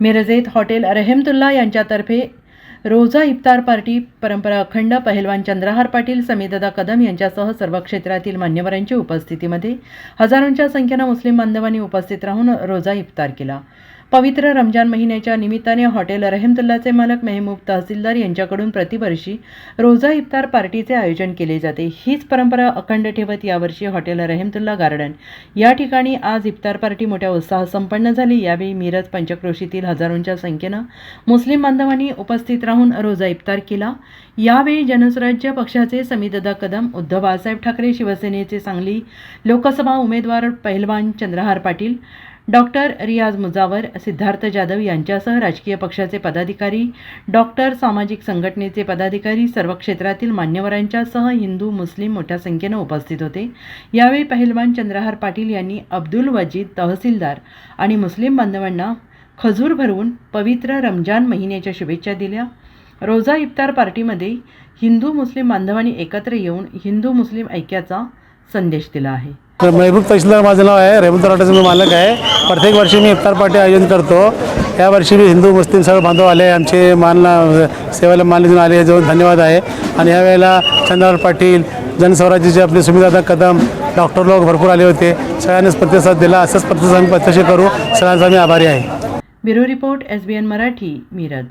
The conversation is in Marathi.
मिरजेत हॉटेल रहमतुल्ला यांच्यातर्फे रोजा इफ्तार पार्टी परंपरा अखंड पहिलवान चंद्रहार पाटील समीददा कदम यांच्यासह सर्व क्षेत्रातील मान्यवरांच्या उपस्थितीमध्ये हजारोंच्या संख्येनं मुस्लिम बांधवांनी उपस्थित राहून रोजा इफ्तार केला. पवित्र रमजान महिन्याच्या निमित्ताने हॉटेल रहमतुल्लाचे मालक मेहमूब तहसीलदार यांच्याकडून प्रतिवर्षी रोजा इफ्तार पार्टीचे आयोजन केले जाते. हीच परंपरा अखंड ठेवत यावर्षी हॉटेल रहमतुल्ला गार्डन या ठिकाणी आज इफ्तार पार्टी मोठ्या उत्साहात संपन्न झाली. यावेळी मिरज पंचक्रोशीतील हजारोंच्या संख्येनं मुस्लिम बांधवांनी उपस्थित राहून रोजा इफ्तार केला. यावेळी जनस्वराज्य पक्षाचे समीददा कदम उद्धव बाळासाहेब ठाकरे शिवसेनेचे सांगली लोकसभा उमेदवार पहिलवान चंद्रहार पाटील डॉक्टर रियाज मुजावर सिद्धार्थ जाधव यांच्यासह राजकीय पक्षाचे पदाधिकारी डॉक्टर सामाजिक संघटनेचे पदाधिकारी सर्व क्षेत्रातील मान्यवरांच्यासह हिंदू मुस्लिम मोठ्या संख्येनं उपस्थित होते. यावेळी पहिलवान चंद्रहार पाटील यांनी अब्दुल वजीद तहसीलदार आणि मुस्लिम बांधवांना खजूर भरवून पवित्र रमजान महिन्याच्या शुभेच्छा दिल्या. रोजा इफ्तार पार्टीमध्ये हिंदू मुस्लिम बांधवांनी एकत्र येऊन हिंदू मुस्लिम ऐक्याचा संदेश दिला आहे. महबूब तहसीलदार माझं नाव आहे रेवंत तलाट्याचा मी मालक आहे. प्रत्येक वर्षी मी इफ्तार पार्टी आयोजन करतो. या वर्षी मी हिंदू मुस्लिम सर्व बांधव आले आमचे मानला सेवेला मान देऊन आले जो धन्यवाद आहे. आणि यावेळेला चंद्रहार पाटील जनस्वराज्याचे आपले सुमितदादा कदम डॉक्टर लोक भरपूर आले होते. सगळ्यांनीच प्रतिसाद दिला. असंच प्रतिसाद आम्ही प्रत्यक्ष करू. सगळ्यांचा मी आभारी आहे. Bureau report S B N Marathi Miraj.